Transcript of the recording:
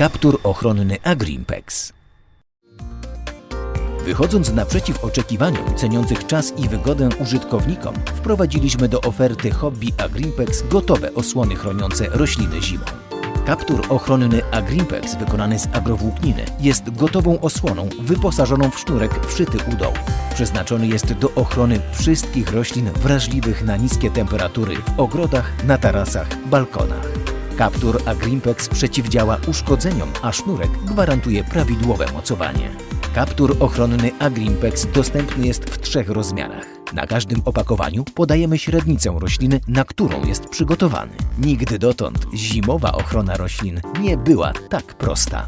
Kaptur ochronny Agrimpex. Wychodząc naprzeciw oczekiwaniom ceniących czas i wygodę użytkownikom, wprowadziliśmy do oferty Hobby Agrimpex gotowe osłony chroniące rośliny zimą. Kaptur ochronny Agrimpex wykonany z agrowłókniny jest gotową osłoną wyposażoną w sznurek wszyty u dołu. Przeznaczony jest do ochrony wszystkich roślin wrażliwych na niskie temperatury w ogrodach, na tarasach, balkonach. Kaptur Agrimpex przeciwdziała uszkodzeniom, a sznurek gwarantuje prawidłowe mocowanie. Kaptur ochronny Agrimpex dostępny jest w trzech rozmiarach. Na każdym opakowaniu podajemy średnicę rośliny, na którą jest przygotowany. Nigdy dotąd zimowa ochrona roślin nie była tak prosta.